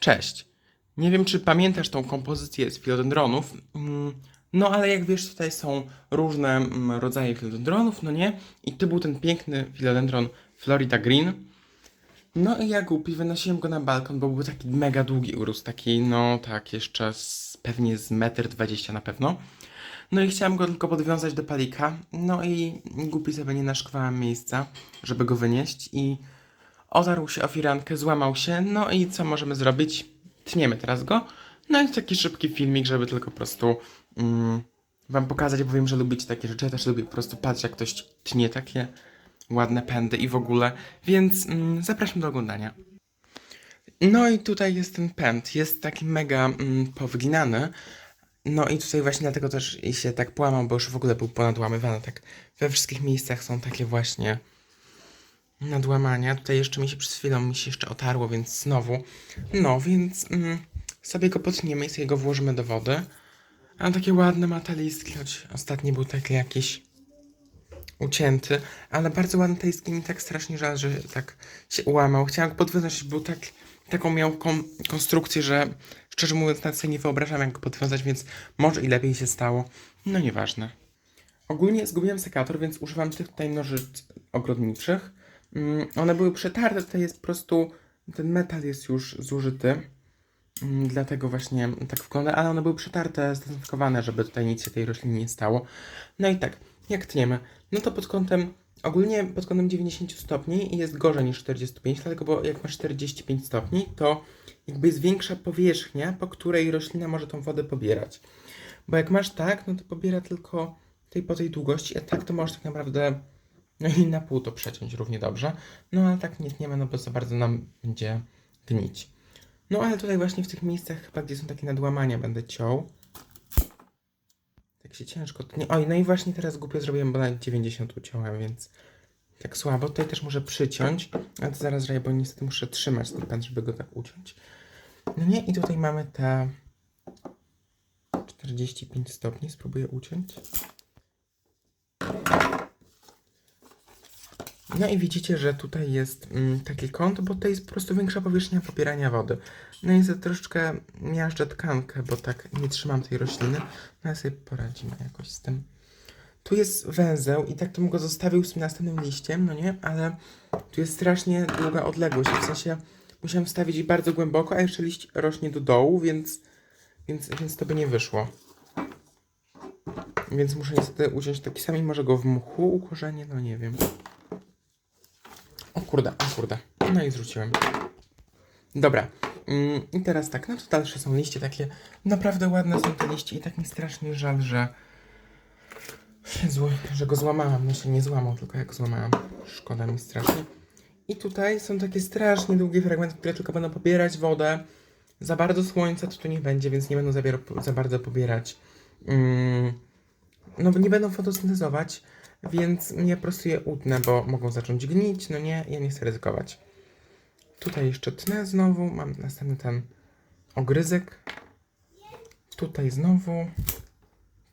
Cześć. Nie wiem, czy pamiętasz tą kompozycję z filodendronów, mm, no ale jak wiesz, tutaj są różne mm, rodzaje filodendronów, no nie? I to był ten piękny filodendron Florida Green. No i ja głupi wynosiłem go na balkon, bo był taki mega długi urósł, taki no tak jeszcze z, pewnie z metr dwadzieścia na pewno. No i chciałem go tylko podwiązać do palika, no i głupi sobie nie naszkowałem miejsca, żeby go wynieść i otarł się o firankę, złamał się, no i co możemy zrobić? Tniemy teraz go. No i taki szybki filmik, żeby tylko po prostu mm, wam pokazać, bo wiem, że lubicie takie rzeczy. Ja też lubię po prostu patrzeć, jak ktoś tnie takie ładne pędy i w ogóle. Więc mm, zapraszam do oglądania. No i tutaj jest ten pęd. Jest taki mega mm, powyginany. No i tutaj właśnie dlatego też się tak połamał, bo już w ogóle był ponadłamywany. Tak we wszystkich miejscach są takie właśnie nadłamania. Tutaj jeszcze mi się przed chwilą mi się jeszcze otarło, więc znowu. No, więc mm, sobie go potniemy i sobie go włożymy do wody. A takie ładne ma te listki, choć ostatni był taki jakiś ucięty, ale bardzo ładny te listki, mi tak strasznie żal, że tak się ułamał. Chciałam go podwiązać, był tak, taką miał kon, konstrukcję, że szczerze mówiąc nawet sobie nie wyobrażam jak go podwiązać, więc może i lepiej się stało. No nieważne. Ogólnie zgubiłem sekator, więc używam tych tutaj nożyc ogrodniczych. Mm, one były przetarte, tutaj jest po prostu, ten metal jest już zużyty. Mm, Dlatego właśnie tak wygląda, ale one były przetarte, zdezynfekowane, żeby tutaj nic się tej roślinie nie stało. No i tak, jak tniemy? No to pod kątem, ogólnie pod kątem 90 stopni jest gorzej niż 45, dlatego bo jak masz 45 stopni, to jakby jest większa powierzchnia, po której roślina może tą wodę pobierać. Bo jak masz tak, no to pobiera tylko tej po tej długości, a tak to możesz tak naprawdę no i na pół to przeciąć równie dobrze. No ale tak nie tniemy, no bo za bardzo nam będzie gnić. No ale tutaj właśnie w tych miejscach chyba, gdzie są takie nadłamania będę ciął. Tak się ciężko tnie. Oj, no i właśnie teraz głupio zrobiłem, bo na 90 uciąłem, więc tak słabo. Tutaj też muszę przyciąć, ale to zaraz zrobię, bo niestety muszę trzymać ten pęd, żeby go tak uciąć. No nie, i tutaj mamy te 45 stopni. Spróbuję uciąć. No i widzicie, że tutaj jest mm, taki kąt, bo to jest po prostu większa powierzchnia popierania wody. No i za troszeczkę miażdżę tkankę, bo tak nie trzymam tej rośliny. No ale sobie poradzimy jakoś z tym. Tu jest węzeł i tak to bym go zostawił z tym następnym liściem, no nie? Ale tu jest strasznie długa odległość, w sensie musiałem wstawić bardzo głęboko, a jeszcze liść rośnie do dołu, więc, więc, więc to by nie wyszło. Więc muszę niestety uciąć taki sam i może go w mchu ukorzenie, no nie wiem. Kurde, o kurde. No i zrzuciłem. Dobra. Mm, I teraz tak, no to dalsze są liście takie. Naprawdę ładne są te liście i tak mi strasznie żal, że. Że go złamałam. No się nie złamał, tylko jak złamałam. Szkoda mi strasznie. I tutaj są takie strasznie długie fragmenty, które tylko będą pobierać wodę. Za bardzo słońca to tu nie będzie, więc nie będą za, bardzo pobierać. Mm, no nie będą fotosyntezować, więc ja po prostu je utnę, bo mogą zacząć gnić, no nie, ja nie chcę ryzykować. Tutaj jeszcze tnę znowu, mam następny ten ogryzek. Tutaj znowu.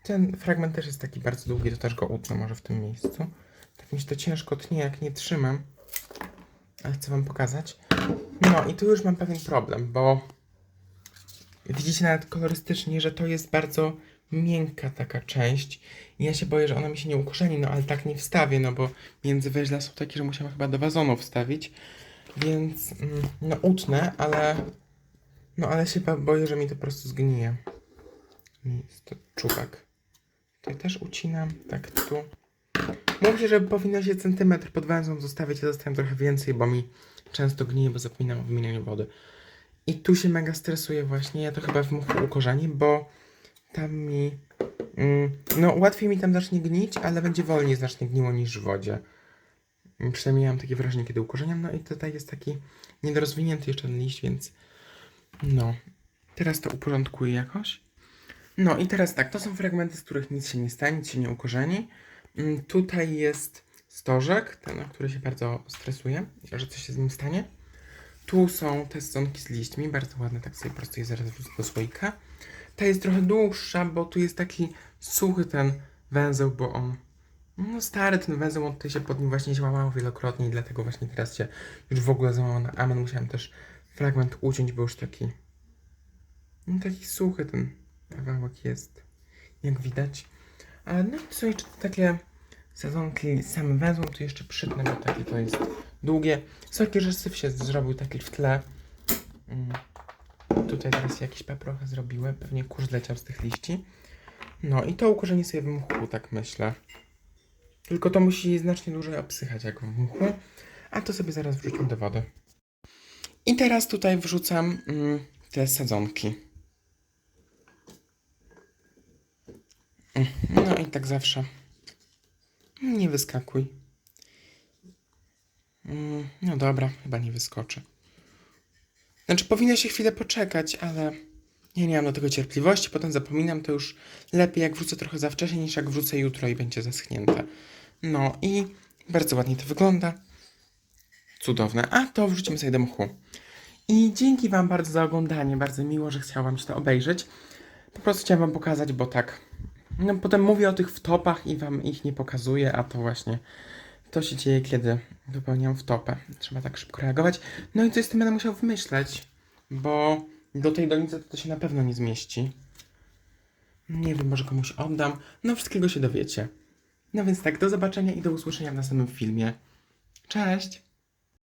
Ten fragment też jest taki bardzo długi, to też go utnę może w tym miejscu. Tak mi się to ciężko tnie, jak nie trzymam. Ale chcę wam pokazać. No i tu już mam pewien problem, bo widzicie nawet kolorystycznie, że to jest bardzo miękka taka część. I ja się boję, że ona mi się nie ukorzeni, no ale tak nie wstawię, no bo między weźla są takie, że musiałam chyba do wazonu wstawić. Więc mm, no utnę, ale no ale się boję, że mi to po prostu zgnije. Jest to czubek. Tutaj też ucinam, tak tu. Mówi się, że powinno się centymetr pod węzłem zostawić, ja zostawiam trochę więcej, bo mi często gnije, bo zapominam o wymienianiu wody. I tu się mega stresuję właśnie, ja to chyba w muchu ukorzeni, bo tam mi... Mm, no łatwiej mi tam zacznie gnić, ale będzie wolniej znacznie gniło niż w wodzie. Mm, Przynajmniej miałam takie wrażenie, kiedy ukorzeniam. No i tutaj jest taki niedorozwinięty jeszcze ten liść, więc no. Teraz to uporządkuję jakoś. No i teraz tak, to są fragmenty, z których nic się nie stanie, nic się nie ukorzeni. Mm, Tutaj jest stożek, ten, który się bardzo stresuje, że coś się z nim stanie. Tu są te stonki z liśćmi, bardzo ładne, tak sobie po prostu je zaraz do słoika. Ta jest trochę dłuższa, bo tu jest taki suchy ten węzeł, bo on no stary ten węzeł, on tutaj się pod nim właśnie złamał wielokrotnie i dlatego właśnie teraz się już w ogóle złamał na amen. Musiałem też fragment uciąć, bo już taki, no taki suchy ten kawałek jest, jak widać. A no i co jeszcze takie sezonki same wezmą, to jeszcze przytnę, bo takie to jest długie. Sorki, że syf się zrobił taki w tle. Mm. Tutaj teraz jakieś paprochy zrobiły, pewnie kurz leciał z tych liści. No i to ukorzenie sobie w mchu, tak myślę. Tylko to musi znacznie dłużej obsychać jak w mchu, a to sobie zaraz wrzucimy do wody. I teraz tutaj wrzucam mm, te sadzonki. Mm, No i tak zawsze. Nie wyskakuj. Mm, No dobra, chyba nie wyskoczy. Znaczy, powinno się chwilę poczekać, ale ja nie mam do tego cierpliwości. Potem zapominam, to już lepiej jak wrzucę trochę za wcześnie, niż jak wrzucę jutro i będzie zaschnięte. No i bardzo ładnie to wygląda. Cudowne. A to wrzucimy sobie do mchu. I dzięki Wam bardzo za oglądanie. Bardzo miło, że chciałam się to obejrzeć. Po prostu chciałam Wam pokazać, bo tak. No potem mówię o tych wtopach i Wam ich nie pokazuję, a to właśnie to się dzieje, kiedy wypełniam wtopę. Trzeba tak szybko reagować. No i coś z tym będę musiał wymyśleć, bo do tej donicy to, się na pewno nie zmieści. Nie wiem, może komuś oddam. No wszystkiego się dowiecie. No więc tak, do zobaczenia i do usłyszenia w następnym filmie. Cześć!